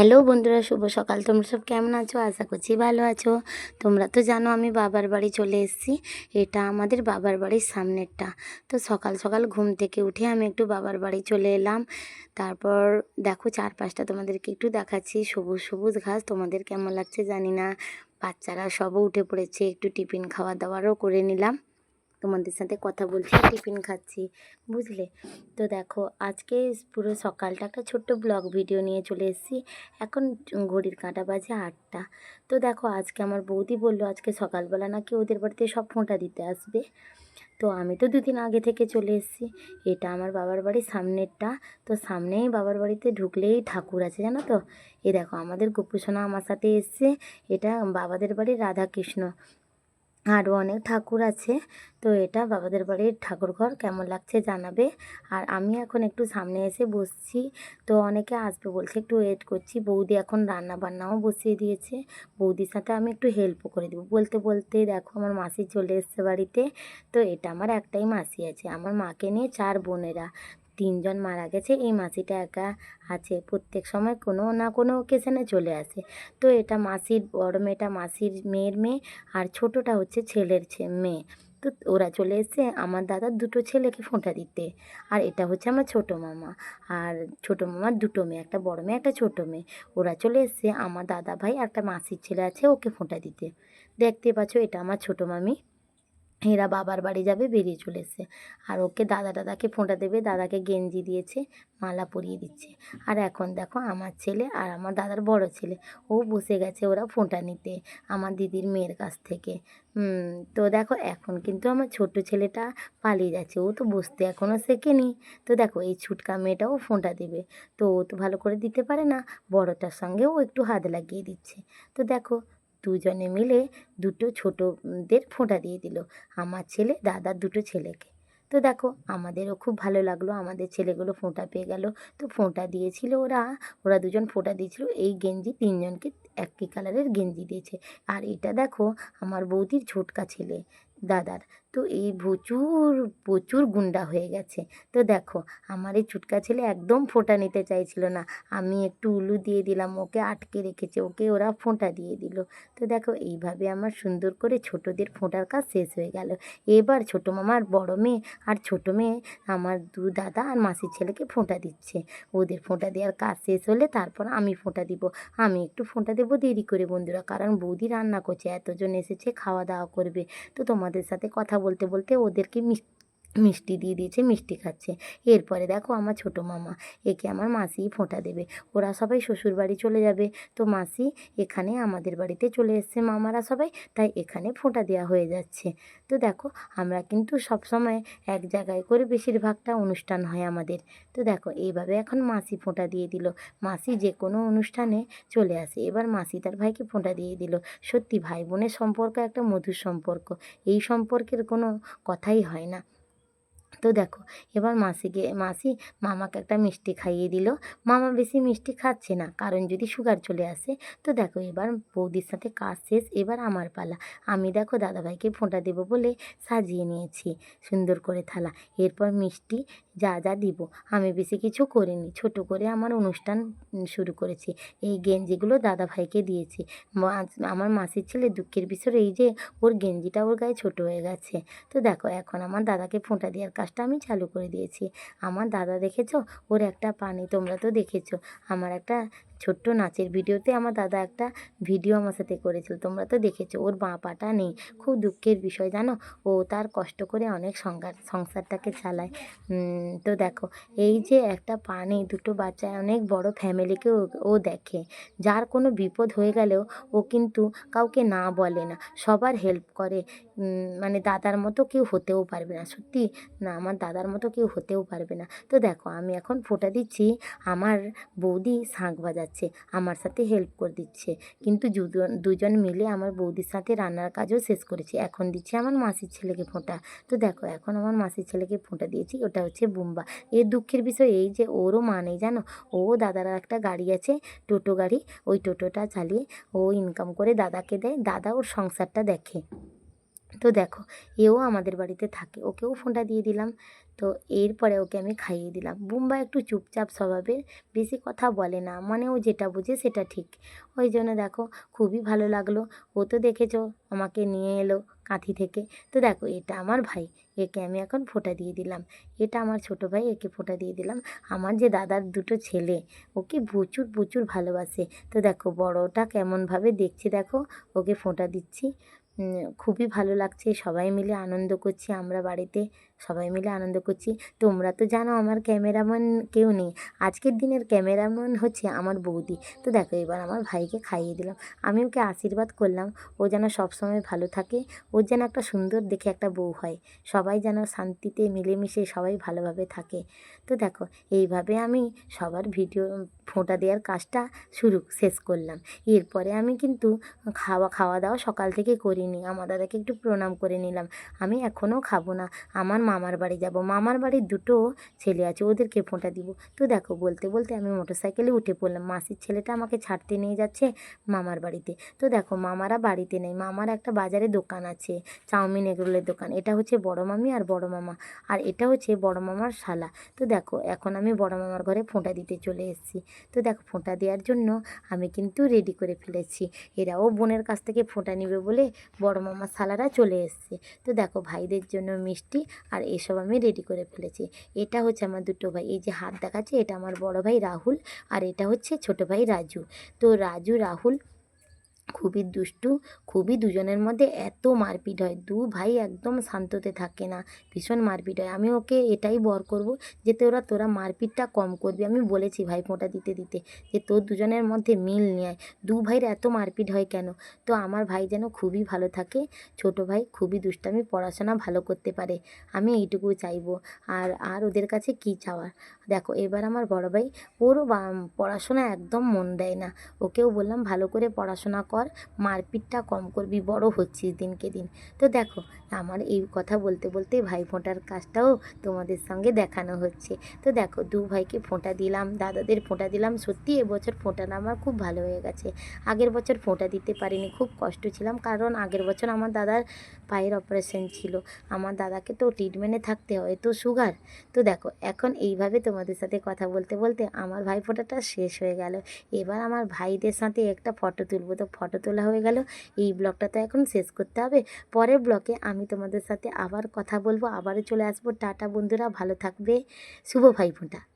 Hello বন্ধুরা, শুভ সকাল। তোমরা সব কেমন আছো? আশা করছি ভালো আছো। তোমরা তো জানো আমি বাবার বাড়ি চলে এসেছি। এটা আমাদের বাবার বাড়ির সামনেরটা। তো সকাল সকাল ঘুম থেকে উঠে আমি একটু বাবার বাড়ি চলে এলাম। তারপর দেখো চারপাশটা তোমাদেরকে একটু দেখাচ্ছি। সবুজ সবুজ ঘাস, তোমাদের কেমন লাগছে জানি না। বাচ্চারা সবও উঠে পড়েছে, একটু টিফিন খাওয়া দাওয়ারও করে নিলাম। তোমাদের সাথে কথা বলছি টিফিন খাচ্ছি, বুঝলে? তো দেখো, আজকে পুরো সকালটা একটা ছোট্ট ব্লগ ভিডিও নিয়ে চলে এসেছি। এখন ঘড়ির কাঁটা বাজে আটটা। তো দেখো, আজকে আমার বৌদি বলল, আজকে সকালবেলা নাকি ওদের বাড়িতে সব ফোঁটা দিতে আসবে। তো আমি তো দুদিন আগে থেকে চলে এসেছি। এটা আমার বাবার বাড়ির সামনেরটা। তো সামনেই বাবার বাড়িতে ঢুকলেই ঠাকুর আছে, জানো তো? এ দেখো, আমাদের গোপুসোনা আমার সাথে এসছে। এটা বাবাদের বাড়ির রাধাকৃষ্ণ। আরও অনেক ঠাকুর আছে। তো এটা বাবাদের বাড়ির ঠাকুর ঘর কেমন লাগছে জানাবে। আর আমি এখন একটু সামনে এসে বসছি। তো অনেকে আসবে বলছে, একটু ওয়েট করছি। বৌদি এখন রান্না বান্নাও বসিয়ে দিয়েছে। বৌদির সাথে আমি একটু হেল্প করে দেবো। বলতে বলতে দেখো আমার মাসি চলে এসছে বাড়িতে। তো এটা আমার একটাই মাসি আছে। আমার মাকে নিয়ে চার বোনেরা। তিনজন মারা গেছে, এই মাসিটা একা আছে। প্রত্যেক সময় কোনো না কোনো ওকেশনে চলে আসে। তো এটা মাসির, বড় মেয়েটা মাসির মেয়ের মেয়ে আর ছোটোটা হচ্ছে ছেলের মেয়ে। তো ওরা চলে এসে আমার দাদার দুটো ছেলেকে ফোঁটা দিতে। আর এটা হচ্ছে আমার ছোটো মামা। আর ছোটো মামার দুটো মেয়ে, একটা বড় মেয়ে, একটা ছোটো মেয়ে। ওরা চলে এসছে, আমার দাদা ভাই একটা মাসির ছেলে আছে, ওকে ফোঁটা দিতে। দেখতে পাচ্ছ, এটা আমার ছোটো মামি। এরা বাবার বাড়ি যাবে, বেরিয়ে চলে এসছে। আর ওকে দাদা দাদাকে ফোঁটা দেবে, দাদাকে গেঞ্জি দিয়েছে, মালা পরিয়ে দিচ্ছে। আর এখন দেখো আমার ছেলে আর আমার দাদার বড় ছেলে, ও বসে গেছে ওরা ফোঁটা নিতে, আমার দিদির মেয়ের কাছ থেকে। তো দেখো এখন কিন্তু আমার ছোট ছেলেটা পালিয়ে যাচ্ছে, ও তো বসতে এখনও শেখেনি। তো দেখো এই ছুটকা মেয়েটাও ফোঁটা দেবে, তো ও তো ভালো করে দিতে পারে না, বড়টার সঙ্গেও একটু হাত লাগিয়ে দিচ্ছে। তো দেখো দুজনে মিলে দুটো ছোটোদের ফোঁটা দিয়ে দিল, আমার ছেলে, দাদার দুটো ছেলেকে। তো দেখো, আমাদেরও খুব ভালো লাগল, আমাদের ছেলেগুলো ফোঁটা পেয়ে গেল। তো ফোঁটা দিয়েছিল ওরা ওরা দুজন ফোঁটা দিয়েছিল, এই গেঞ্জি তিনজনকে একই কালারের গেঞ্জি দিয়েছে। আর এটা দেখো, আমার বৌদির ছোটকা ছেলে, দাদার। তো এই প্রচুর প্রচুর গুন্ডা হয়ে গেছে। তো দেখো, আমার এই চুটকা ছেলে একদম ফোঁটা নিতে চাইছিল না। আমি একটু উলু দিয়ে দিলাম, ওকে আটকে রেখেছে, ওকে ওরা ফোঁটা দিয়ে দিল। তো দেখো, এইভাবে আমার সুন্দর করে ছোটোদের ফোঁটার কাজ শেষ হয়ে গেল। এবার ছোটো মামার বড় মেয়ে আর ছোটো মেয়ে আমার দু দাদা আর মাসির ছেলেকে ফোঁটা দিচ্ছে। ওদের ফোঁটা দেওয়ার কাজ শেষ হলে তারপর আমি ফোঁটা দিব। আমি একটু ফোঁটা দেবো দেরি করে বন্ধুরা, কারণ বৌদি রান্না করছে, এতজন এসেছে খাওয়া দাওয়া করবে। তো তোমাদের সাথে কথা বলতে বলতে ওদেরকে মিষ্টি দিয়ে দিয়েছে, মিষ্টি খাচ্ছে। এরপরে দেখো আমার ছোটো মামা, একে আমার মাসি ফোঁটা দেবে। ওরা সবাই শ্বশুর বাড়ি চলে যাবে। তো মাসি এখানে আমাদের বাড়িতে চলে এসছে মামারা সবাই, তাই এখানে ফোঁটা দেওয়া হয়ে যাচ্ছে। তো দেখো, আমরা কিন্তু সব সময় এক জায়গায় করে বেশিরভাগটা অনুষ্ঠান হয় আমাদের। তো দেখো, এইভাবে এখন মাসি ফোঁটা দিয়ে দিল। মাসি যে কোনো অনুষ্ঠানে চলে আসে। এবার মাসি তার ভাইকে ফোঁটা দিয়ে দিল। সত্যি ভাই বোনের সম্পর্ক একটা মধুর সম্পর্ক। এই সম্পর্কের কোনো কথাই হয় না। তো দেখো, এবার মাসিকে মাসি মামাকে একটা মিষ্টি খাইয়ে দিল। মামা বেশি মিষ্টি খাচ্ছে না, কারণ যদি সুগার চলে আসে, তো দেখো এবার বৌদির সাথে কাজ শেষ, এবার আমার পালা। আমি দেখো দাদাভাইকে ফোঁটা দেবো বলে সাজিয়ে নিয়েছি সুন্দর করে থালা। এরপর মিষ্টি যা যা দিব। আমি বেশি কিছু করিনি, ছোট করে আমার অনুষ্ঠান শুরু করেছি। এই গেঞ্জিগুলো দাদাভাইকে দিয়েছি। আমার মাসির ছেলে দুঃখের বিষয় এই যে, ওর গেঞ্জিটা ওর গায়ে ছোট হয়ে গেছে। তো দেখো এখন আমার দাদাকে ফোঁটা দেওয়ার কাজটা আমি চালু করে দিয়েছি। আমার দাদা দেখেছ? ওর একটা পানি তোমরা তো দেখেছ। আমার একটা ছোট্ট নাচের ভিডিওতে আমার দাদা একটা ভিডিও আমার সাথে করেছিল। তোমরা তো দেখেছ, ওর বাঁ পাটা নেই। খুব দুঃখের বিষয়, জানো? ও তার কষ্ট করে অনেক সংসার সংসারটাকে চালায়। তো দেখো, এই যে একটা পানি দুটো বাচ্চা, অনেক বড় ফ্যামিলিকে ও দেখে। যার কোনো বিপদ হয়ে গেলেও ও কিন্তু কাউকে না বলে না, সবার হেল্প করে। মানে দাদার মতো কেউ হতেও পারবে না, সত্যি? না, আমার দাদার মতো কেউ হতেও পারবে না। তো দেখো, আমি এখন ফোটা দিচ্ছি আমার বৌদি শাঁখ বাজাচ্ছে। আমার সাথে হেল্প করে দিচ্ছে। কিন্তু দুজন দুজন মিলে আমার বৌদির সাথে রান্নার কাজও শেষ করেছি। এখন দিচ্ছে আমার মাসির ছেলেকে ফোঁটা। তো দেখো, এখন আমার মাসির ছেলেকে ফোঁটা দিয়েছি, ওটা হচ্ছে বুম্বা। এর দুঃখের বিষয় এই যে, ওরও মা নেই, জানো? ও দাদার একটা গাড়ি আছে, টোটো গাড়ি। ওই টোটোটা চালিয়ে ও ইনকাম করে দাদাকে দেয়। দাদা ওর সংসারটা দেখে। তো দেখো, এও আমাদের বাড়িতে থাকে। ওকেও ফোনটা দিয়ে দিলাম। তো এরপরে ওকে আমি খাইয়ে দিলাম। বুম্বা একটু চুপচাপ স্বভাবের বেশি কথা বলে না মানে ও যেটা বুঝে সেটা ঠিক। ওই জন্য দেখো, খুবই ভালো লাগল। ও তো দেখেছ, আমাকে নিয়ে এলো কাঁথি থেকে। তো দেখো, এটা আমার ভাই, একে আমি এখন ফোঁটা দিয়ে দিলাম। এটা আমার ছোটো ভাই, একে ফোঁটা দিয়ে দিলাম। আমার যে দাদার দুটো ছেলে, ওকে প্রচুর প্রচুর ভালোবাসে। তো দেখো, বড়টা কেমনভাবে দেখছে দেখো, ওকে ফোঁটা দিচ্ছি। খুবই ভালো লাগছে। সবাই মিলে আনন্দ করছি আমরা বাড়িতে। সবাই মিলে আনন্দ করছি। তোমরা তো জানো আমার ক্যামেরাম্যান কেউ নেই। আজকের দিনের ক্যামেরাম্যান হচ্ছে আমার বৌদি। তো দেখো এবার আমার ভাইকে খাইয়ে দিলাম। আমি ওকে আশীর্বাদ করলাম। ও যেন সবসময় ভালো থাকে। ওর যেন একটা সুন্দর দেখে একটা বউ হয়। সবাই যেন শান্তিতে মিলেমিশে সবাই ভালোভাবে থাকে। তো দেখো এইভাবে আমি সবার ভিডিও, ফোঁটা দেওয়ার কাজটা শুরু, শেষ করলাম। এরপরে আমি কিন্তু খাওয়া খাওয়া দাওয়া সকাল থেকে করিনি। আমার দাদাকে একটু প্রণাম করে নিলাম। আমি এখনও খাব না। আমার মামার বাড়ি যাব। মামার বাড়ির দুটো ছেলে আছে, ওদেরকে ফোঁটা দিব। তো দেখো, বলতে বলতে আমি মোটর সাইকেলে উঠে পড়লাম। মাসির ছেলেটা আমাকে ছাড়তে নিয়ে যাচ্ছে মামার বাড়িতে। তো দেখো, মামারা বাড়িতে নেই। মামার একটা বাজারে দোকান আছে, চাউমিন এগরোলের দোকান। এটা হচ্ছে বড় মামি আর বড় মামা। আর এটা হচ্ছে বড় মামার শালা। তো দেখো, এখন আমি বড় মামার ঘরে ফোঁটা দিতে চলে এসেছি। তো দেখো ফোঁটা দেওয়ার জন্য আমি কিন্তু রেডি করে ফেলেছি। এরাও বোনের কাছ থেকে ফোঁটা নেবে বলে বড় মামার শালারা চলে এসছে। তো দেখো, ভাইদের জন্য মিষ্টি আর এসব আমি রেডি করে ফেলেছি। এটা হচ্ছে আমার দুটো ভাই। এই যে হাত দেখাচ্ছে, এটা আমার বড় ভাই রাহুল আর এটা হচ্ছে ছোট ভাই রাজু। তো রাজু, রাহুল খুবই দুষ্টু, খুবই দুজনের মধ্যে এত মারপিট হয়। দু ভাই একদম শান্ততে থাকে না, ভীষণ মারপিট হয়। আমি ওকে এটাই বর করব যে, তোরা তোরা মারপিটটা কম করবি। আমি বলেছি ভাই ফোঁটা দিতে দিতে যে, তোর দুজনের মধ্যে মিল নিয়ে দু ভাইয়ের এত মারপিট হয় কেন? তো আমার ভাই যেন খুবই ভালো থাকে, ছোট ভাই খুবই দুষ্টামি, পড়াশোনা ভালো করতে পারে। আমি এইটুকু চাইব। আর আর ওদের কাছে কি চাওয়ার? দেখো, এবার আমার বড় ভাই, ওরও পড়াশোনা একদম মন দেয় না। ওকেও বললাম, ভালো করে পড়াশোনা কর মারপিটটা কম করবি, বড় হচ্ছিস দিনকে দিন। তো দেখো, আমার এই কথা বলতে বলতে ভাই ফোঁটার কাজটাও তোমাদের সঙ্গে দেখানো হচ্ছে। তো দেখো, দু ভাইকে ফোঁটা দিলাম, দাদাদের ফোঁটা দিলাম, সত্যি এবছর ফোঁটাটা আমার খুব ভালো হয়ে গেছে। আগের বছর ফোঁটা দিতে পারিনি, খুব কষ্ট ছিলাম, কারণ আগের বছর আমার দাদার পায়ের অপারেশন ছিল। আমার দাদাকে তো ট্রিটমেন্টে থাকতে হয়, তো সুগার তো দেখো, এখন এইভাবে তোমাদের সাথে কথা বলতে বলতে আমার ভাই ফোঁটাটা শেষ হয়ে গেল। এবার আমার ভাইদের সাথে একটা ফটো তুলবো, তো ফটো তোলা হয়ে গেল। এই ব্লগটা তো এখন শেষ করতে হবে। পরের ব্লগে আমি তোমাদের সাথে আবার কথা বলব। আবারও চলে আসব। টাটা বন্ধুরা, ভালো থাকবে। শুভ ভাই ফোঁটা